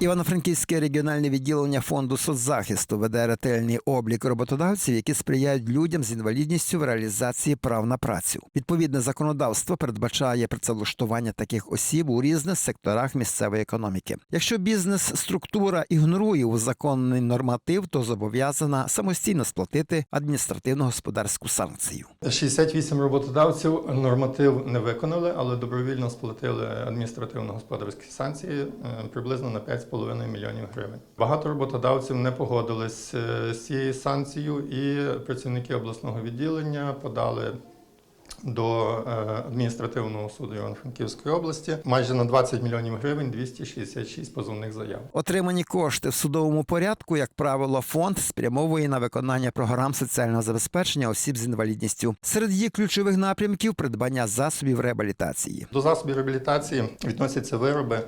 Івано-Франківське регіональне відділення фонду соцзахисту веде ретельний облік роботодавців, які сприяють людям з інвалідністю в реалізації прав на працю. Відповідне законодавство передбачає працевлаштування таких осіб у різних секторах місцевої економіки. Якщо бізнес-структура ігнорує узаконений норматив, то зобов'язана самостійно сплатити адміністративно-господарську санкцію. 68 роботодавців норматив не виконали, але добровільно сплатили адміністративно-господарські санкції е, приблизно на 5,5 мільйонів гривень. Багато роботодавців не погодились е, з цією санкцією, і працівники обласного відділення подали. До е, адміністративного суду Івано-Франківської області майже на 20 мільйонів гривень 266 позовних заяв. Отримані кошти в судовому порядку, як правило, фонд спрямовує на виконання програм соціального забезпечення осіб з інвалідністю. Серед її ключових напрямків придбання засобів реабілітації. До засобів реабілітації відносяться вироби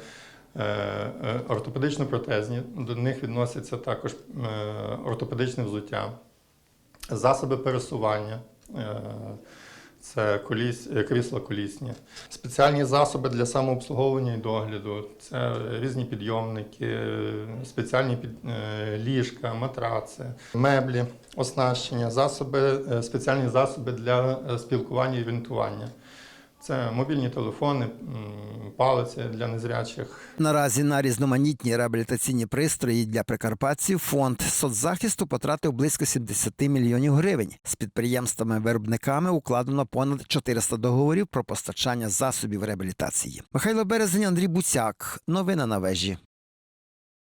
е, е, ортопедично-протезні, до них відносяться також е, ортопедичне взуття, засоби пересування. Це коліс, крісла колісні, спеціальні засоби для самообслуговування і догляду, це різні підйомники, спеціальні під, ліжка, матраци, меблі, оснащення, засоби, спеціальні засоби для спілкування і орієнтування. Це мобільні телефони, палиці для незрячих. Наразі на різноманітні реабілітаційні пристрої для прикарпатців фонд соцзахисту потратив близько 70 мільйонів гривень. З підприємствами-виробниками укладено понад 400 договорів про постачання засобів реабілітації. Михайло Березень, Андрій Буцяк. Новини на вежі.